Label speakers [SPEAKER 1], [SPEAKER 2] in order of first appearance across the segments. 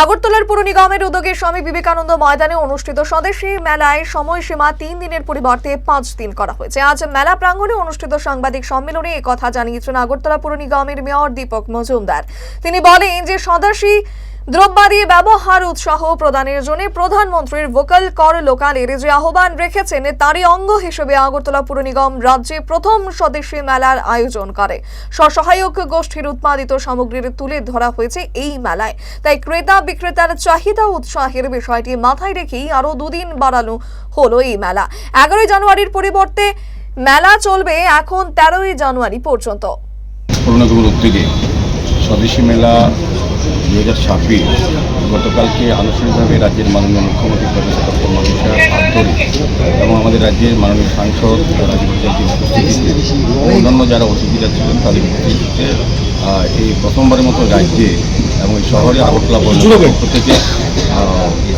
[SPEAKER 1] আগরতলার পুর নিগমের উদ্যোগে স্বামী বিবেকানন্দ ময়দানে অনুষ্ঠিত স্বদেশী মেলায় সময়সীমা তিন দিনের পরিবর্তে পাঁচ দিন করা হয়েছে। আজ মেলা প্রাঙ্গণে অনুষ্ঠিত সাংবাদিক সম্মেলনে কথা জানিয়েছেন আগরতলা পুর নিগমের মেয়র দীপক মজুমদার। তিনি বলেন যে স্বদেশী দ্রব্যাদি ব্যবহার উৎসাহ প্রদানের জন্য প্রধানমন্ত্রীর ভোকাল কর লোকালের যে আহ্বান রেখেছেন, তারই অঙ্গ হিসেবে আগরতলা পুর নিগম রাজ্যে প্রথম স্বদেশী মেলার আয়োজন করে। স্বসহায়ক গোষ্ঠীর উৎপাদিত সামগ্রীর তুলে ধরা হয়েছে এই মেলায়। তাই ক্রেতা বিক্রেতার চাহিদা উৎসাহের বিষয়টি মাথায় রেখেই আরও দুদিন বাড়ানো হলো এই মেলা। এগারোই জানুয়ারির পরিবর্তে মেলা চলবে এখন তেরোই জানুয়ারি পর্যন্ত।
[SPEAKER 2] স্বদেশী মেলা দু হাজার ছাব্বিশ গতকালকে আনুষ্ঠানিকভাবে রাজ্যের মাননীয় মুখ্যমন্ত্রী প্রফেসর ডক্টর মনীষা আব্দুল এবং আমাদের রাজ্যের মাননীয় সাংসদ অন্যান্য যারা অতিথিরা ছিলেন তাদের উপস্থিতিতে এই প্রথমবারের মতো রাজ্যে এবং এই শহরে আগরতলা পক্ষ থেকে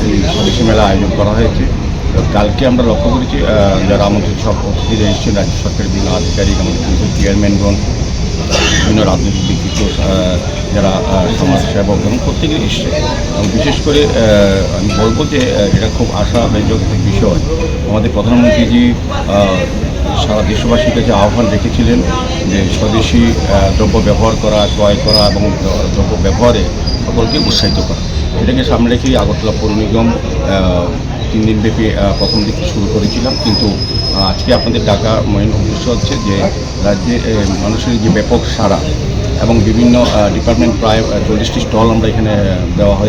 [SPEAKER 2] এই স্বদেশী মেলা আয়োজন করা হয়েছে। কালকে আমরা লক্ষ্য করেছি যারা আমাদের সব অতিথিরা এসেছেন রাজ্য সরকারের বিভিন্ন আধিকারিক আমাদের চেয়ারম্যানগণ বিভিন্ন রাজনৈতিক ব্যক্তিত্ব যারা আহ, সমাজসেবক এবং প্রত্যেকে এসছে। বিশেষ করে আমি বলব যে এটা খুব আশাব্যঞ্জক বিষয়। আমাদের প্রধানমন্ত্রীজি সারা দেশবাসীর কাছে আহ্বান রেখেছিলেন যে স্বদেশি দ্রব্য ব্যবহার করা ক্রয় করা এবং দ্রব্য ব্যবহারে সকলকে উৎসাহিত করা। এটাকে সামনে রেখেই আগরতলা পৌর নিগম তিন দিন ব্যাপী প্রথম দিকে শুরু করেছিলাম। কিন্তু আজকে আপনাদের ডাকা মেন উদ্দেশ্য হচ্ছে যে, রাজ্যে মানুষের যে ব্যাপক সারা এবং বিভিন্ন ডিপার্টমেন্ট প্রায় চল্লিশটি স্টল আমরা এখানে দেওয়া হয়